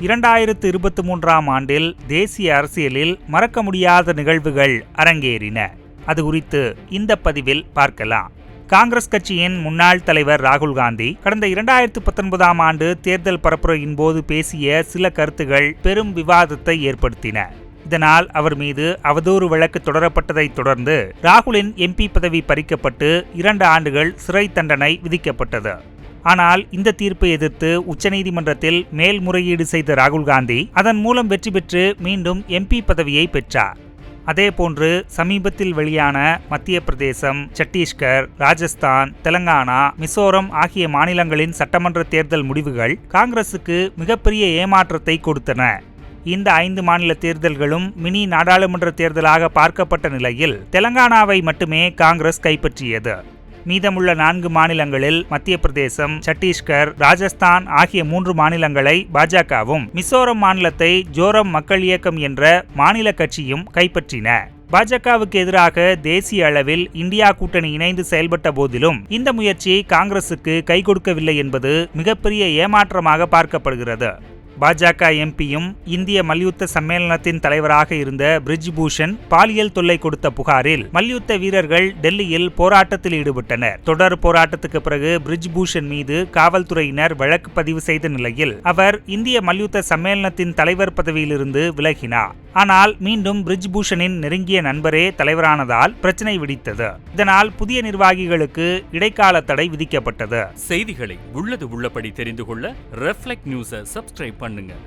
இரண்டாயிரத்து இருபத்தி மூன்றாம் ஆண்டில் தேசிய அரசியலில் மறக்க முடியாத நிகழ்வுகள் அரங்கேறின. அது குறித்து இந்த பதிவில் பார்க்கலாம். காங்கிரஸ் கட்சியின் முன்னாள் தலைவர் ராகுல் காந்தி கடந்த இரண்டாயிரத்து பத்தொன்பதாம் ஆண்டு தேர்தல் பரப்புரையின் போது பேசிய சில கருத்துகள் பெரும் விவாதத்தை ஏற்படுத்தின. இதனால் அவர் மீது அவதூறு வழக்கு தொடரப்பட்டதைத் தொடர்ந்து ராகுலின் எம்பி பதவி பறிக்கப்பட்டு இரண்டு ஆண்டுகள் சிறை தண்டனை விதிக்கப்பட்டது. ஆனால் இந்த தீர்ப்பை எதிர்த்து உச்சநீதிமன்றத்தில் மேல்முறையீடு செய்த ராகுல் காந்தி அதன் மூலம் வெற்றி பெற்று மீண்டும் எம்பி பதவியை பெற்றார். அதேபோன்று சமீபத்தில் வெளியான மத்திய பிரதேசம் சத்தீஸ்கர் ராஜஸ்தான் தெலங்கானா மிசோரம் ஆகிய மாநிலங்களின் சட்டமன்ற தேர்தல் முடிவுகள் காங்கிரசுக்கு மிகப்பெரிய ஏமாற்றத்தை கொடுத்தன. இந்த ஐந்து மாநில தேர்தல்களும் மினி நாடாளுமன்ற தேர்தலாக பார்க்கப்பட்ட நிலையில் தெலங்கானாவை மட்டுமே காங்கிரஸ் கைப்பற்றியது. மீதமுள்ள நான்கு மாநிலங்களில் மத்திய பிரதேசம் சத்தீஸ்கர் ராஜஸ்தான் ஆகிய மூன்று மாநிலங்களை பாஜகவும் மிசோரம் மாநிலத்தை ஜோரம் மக்கள் இயக்கம் என்ற மாநில கட்சியும் கைப்பற்றின. பாஜகவுக்கு எதிராக தேசிய அளவில் இந்தியா கூட்டணி இணைந்து செயல்பட்ட போதிலும் இந்த முயற்சி காங்கிரசுக்கு கை கொடுக்கவில்லை என்பது மிகப்பெரிய ஏமாற்றமாக பார்க்கப்படுகிறது. பாஜக எம்பியும் இந்திய மல்யுத்த சம்மேளனத்தின் தலைவராக இருந்த பிரிஜ் பூஷன் பாலியல் தொல்லை கொடுத்த புகாரில் மல்யுத்த வீரர்கள் டெல்லியில் போராட்டத்தில் ஈடுபட்டனர். தொடர் போராட்டத்துக்கு பிறகு பிரிஜ் பூஷன் மீது காவல்துறையினர் வழக்கு பதிவு செய்த நிலையில் அவர் இந்திய மல்யுத்த சம்மேளனத்தின் தலைவர் பதவியிலிருந்து விலகினார். ஆனால் மீண்டும் பிரிஜ் பூஷனின் நெருங்கிய நண்பரே தலைவரானதால் பிரச்சனை வெடித்தது. இதனால் புதிய நிர்வாகிகளுக்கு இடைக்கால தடை விதிக்கப்பட்டது. செய்திகளை உள்ளது உள்ளபடி தெரிந்து கொள்ள ரெஃப்ளெக்ட் நியூஸை சப்ஸ்கிரைப் பண்ணுங்க.